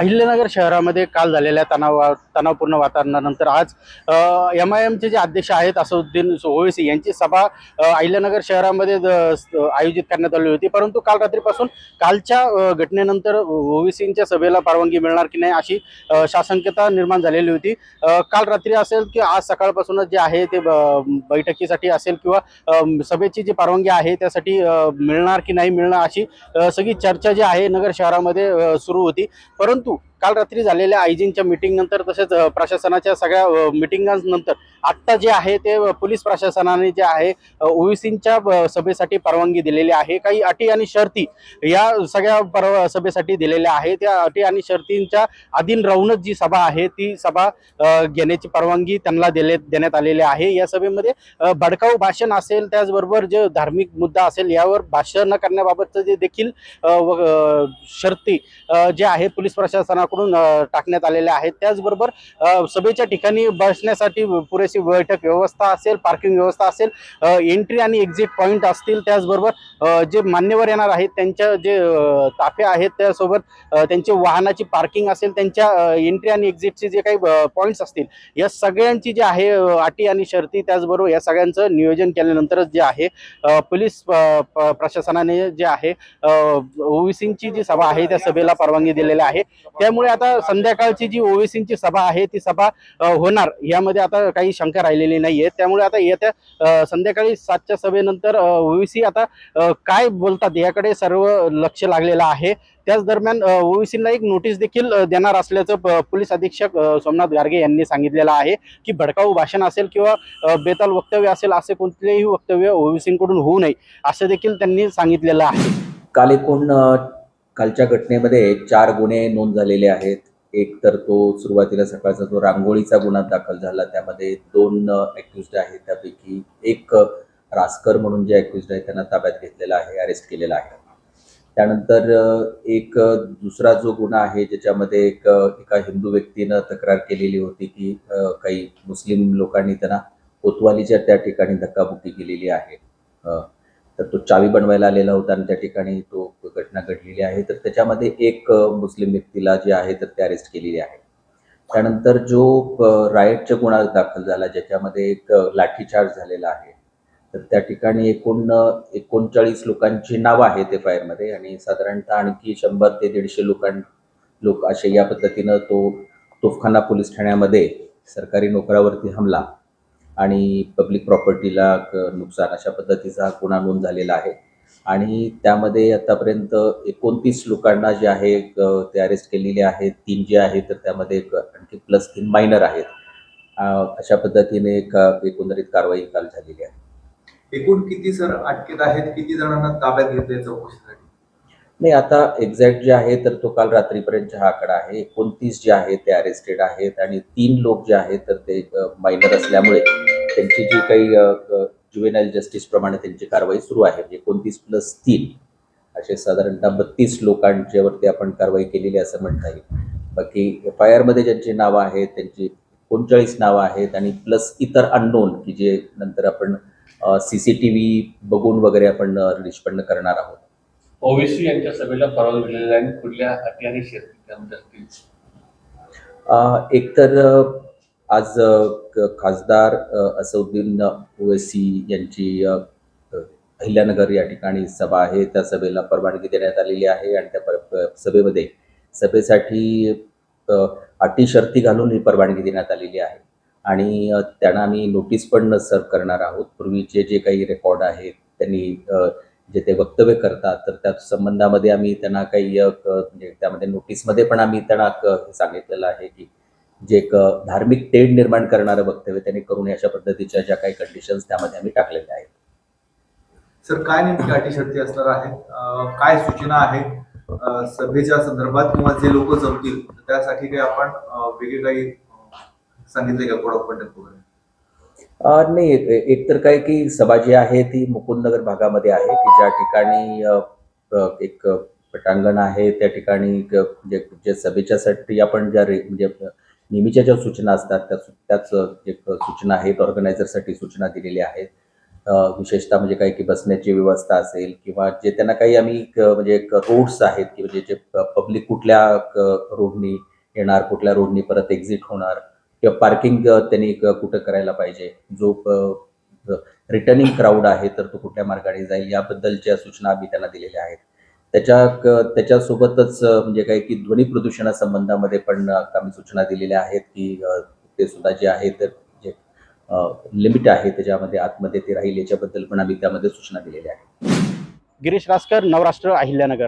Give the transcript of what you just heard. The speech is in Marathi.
अहिल्यानगर शहरामध्ये काल झालेल्या तणाव तणावपूर्ण वातावरणानंतर आज एम आय एमचे जे अध्यक्ष आहेत असदुद्दीन ओवेसी यांची सभा अहिल्यानगर शहरामध्ये आयोजित करण्यात आली होती. परंतु काल रात्रीपासून कालच्या घटनेनंतर ओवेसींच्या सभेला परवानगी मिळणार की नाही अशी शासनकता शासंकता निर्माण झालेली होती. काल रात्री असेल की आज सकाळपासूनच जे आहे ते ब- बैठकीसाठी असेल किंवा सभेची जी परवानगी आहे त्यासाठी मिळणार की नाही मिळणार अशी सगळी चर्चा जी आहे नगर शहरामध्ये सुरू होती. परंतु काल रात्री झालेल्या आयजींच्या मीटिंग नंतर तसेच प्रशासनाच्या सगळ्या मिटिंगांनंतर आत्ता जे आहे ते पोलीस प्रशासनाने जे आहे ओबीसींच्या सभेसाठी परवानगी दिलेली आहे. काही अटी आणि शर्ती या सगळ्या परवा सभेसाठी दिलेल्या आहे त्या अटी आणि शर्तींच्या अधीन राहूनच जी सभा आहे ती सभा घेण्याची परवानगी त्यांना दिले देण्यात आलेली आहे. या सभेमध्ये भडकाऊ भाषण असेल त्याचबरोबर जे धार्मिक मुद्दा असेल यावर भाषण करण्याबाबतचं जे देखील व- शर्ती जे आहे पोलीस प्रशासना अ, टाकण्यात आलेल्या आहेत. त्याचबरोबर सभेच्या ठिकाणी बसण्यासाठी पुरेशी बैठक व्यवस्था असेल पार्किंग व्यवस्था असेल एंट्री आणि एक्झिट पॉईंट असतील. त्याचबरोबर जे मान्यवर येणार आहेत त्यांच्या जे ताफे आहेत त्यासोबत त्यांचे त्यांची वाहनाची पार्किंग असेल त्यांच्या एंट्री आणि एक्झिटचे जे काही पॉईंट्स असतील या सगळ्यांची जी आहे अटी आणि शर्ती त्याचबरोबर या सगळ्यांचं नियोजन केल्यानंतरच जे आहे पोलीस प- प्रशासनाने जे आहे ओबीसींची जी सभा आहे त्या सभेला परवानगी दिलेली आहे. त्यामुळे त्यामुळे आता संध्याकाळची जी ओवीसींची सभा आहे ती सभा होणार. यामध्ये आता काही शंका राहिलेली नाहीये. त्यामुळे आता येत्या संध्याकाळी सातच्या सभेनंतर ओवीसी आता काय बोलतात याकडे सर्व लक्ष लागलेलं आहे. त्याच दरम्यान ओवीसीला एक नोटीस देखील देणार असल्याचं पोलीस अधीक्षक सोमनाथ गार्गे यांनी सांगितलेलं आहे की भडकाऊ भाषण असेल किंवा बेताल वक्तव्य असेल असे कोणतेही वक्तव्य ओवीसीकडून होऊ नये असं देखील त्यांनी सांगितलेलं आहे. काल एकूण कालच्या घटनेमध्ये चार गुन्हे नोंद झालेले आहेत. एक तर तो सुरुवातीला सकाळचा जो रांगोळीचा गुन्हा दाखल झाला त्यामध्ये दोन ॲक्युज्ड आहेत. त्यापैकी एक रासकर म्हणून जे ॲक्युज्ड आहे त्यांना ताब्यात घेतलेला आहे अरेस्ट केलेला आहे. त्यानंतर एक दुसरा जो गुन्हा आहे ज्याच्यामध्ये एक एका हिंदू व्यक्तीनं तक्रार केलेली होती की काही मुस्लिम लोकांनी त्यांना कोतवालीच्या त्या ठिकाणी धक्काबुक्की केलेली आहे. तर तो चावी बनवायला आलेला होता आणि त्या ठिकाणी तो घटना घडलेली आहे. तर त्याच्यामध्ये एक मुस्लिम व्यक्तीला जे आहे तर ते अरेस्ट केलेली आहे. त्यानंतर जो रायटच्या रायटचा गुन्हा दाखल झाला ज्याच्यामध्ये एक लाठीचार्ज झालेला आहे. तर त्या ठिकाणी एकूण एकोणचाळीस लोकांची नावं आहेत एफ आय आरमध्ये आणि साधारणतः आणखी शंभर ते दीडशे लोकां लोक असे या पद्धतीनं तो तोफखाना पोलीस ठाण्यामध्ये सरकारी नोकरावरती हमला आणि पब्लिक प्रॉपर्टीला नुकसान अशा पद्धतीचा गुन्हा नोंद झालेला आहे. आणि त्यामध्ये आतापर्यंत एकोणतीस लोकांना जे आहे ते अरेस्ट केलेले आहेत. तीन जे आहेत तर त्यामध्ये आणखी प्लस तीन मायनर आहेत. अशा पद्धतीने एक एकंदरीत कारवाई काल झालेली आहे. एकूण किती सर अटकेत आहेत? किती जणांना ताब्यात घेतले चौकशीसाठी? नाही आता एक्झॅक्ट जे आहे तर तो काल रात्रीपर्यंतचा हा आकडा आहे. एकोणतीस जे आहेत ते अरेस्टेड आहेत. आणि तीन लोक जे आहेत तर ते मायनर असल्यामुळे त्यांची जी काही ज्युएनाईल जस्टिस प्रमाणे त्यांची कारवाई सुरू आहे म्हणजे एकोणतीस प्लस तीन असे साधारणतः बत्तीस लोकांच्यावरती आपण कारवाई केलेली असं म्हणता येईल. बाकी एफ आय आरमध्ये ज्यांची नावं आहेत त्यांची एकोणचाळीस नावं आहेत आणि प्लस इतर अननोन की जे नंतर आपण सी सी टी व्ही बघून वगैरे आपण निष्पन्न करणार आहोत. ओवीसी यांच्या सभेला परवानगी दिलेली आहे आणि कुठल्या अटी आणि शर्ती त्यामध्ये आज खासदार असउद्दीन ओवेसी यांची अहिल्यानगर या ठिकाणी सभा आहे. त्या सभेला परवानगी देण्यात आलेली आहे आणि त्या पर- सभेमध्ये सभेसाठी अटी शर्ती घालून ही परवानगी देण्यात आलेली आहे. आणि त्यांना आम्ही नोटीस पण सर्व करणार आहोत. पूर्वीचे जे काही रेकॉर्ड आहेत त्यांनी जे ते वक्तव्य करतात तर त्या संबंधामध्ये आम्ही त्यांना काही म्हणजे त्यामध्ये नोटीसमध्ये पण आम्ही त्यांना हे सांगितलेलं आहे की जे एक धार्मिक तेढ निर्माण करणारं वक्तव्य त्यांनी करू नये अशा पद्धतीच्या ज्या काही कंडिशन्स त्यामध्ये आम्ही टाकलेल्या आहेत. सर काय नेमकी अटी शर्ती असणार आहेत? अं, काय सूचना आहेत? अं, सभेच्या संदर्भात किंवा जे लोक जमतील त्यासाठी काही आपण वेगळे काही सांगितले का कोड ऑफ कंडक्ट वगैरे नाही एक- तर काय की सभा जी आहे ती मुकुंदनगर भागामध्ये आहे की ज्या ठिकाणी एक पटांगण आहे त्या ठिकाणी म्हणजे जे सभेच्यासाठी आपण ज्या रे म्हणजे नेहमीच्या ज्या सूचना असतात त्या त्याच एक सूचना आहेत ऑर्गनायझरसाठी सूचना दिलेल्या आहेत. विशेषतः म्हणजे काही की बसण्याची व्यवस्था असेल किंवा जे त्यांना काही आम्ही म्हणजे रोड्स आहेत की म्हणजे जे पब्लिक कुठल्या रोडनी येणार कुठल्या रोडनी परत एक्झिट होणार किंवा पार्किंग त्यांनी कुठं करायला पाहिजे. जो रिटर्निंग क्राऊड आहे तर तो कुठल्या मार्गाने जाईल याबद्दलच्या सूचना आम्ही त्यांना दिलेल्या आहेत. त्याच्या त्याच्यासोबतच म्हणजे काही की ध्वनी प्रदूषणासंबंधामध्ये पण आम्ही सूचना दिलेल्या आहेत की ते सुद्धा जे आहे तर जे लिमिट आहे त्याच्यामध्ये आतमध्ये ते राहील याच्याबद्दल पण आम्ही त्यामध्ये सूचना दिलेल्या आहेत. गिरीश रासकर नवराष्ट्र अहिल्यानगर.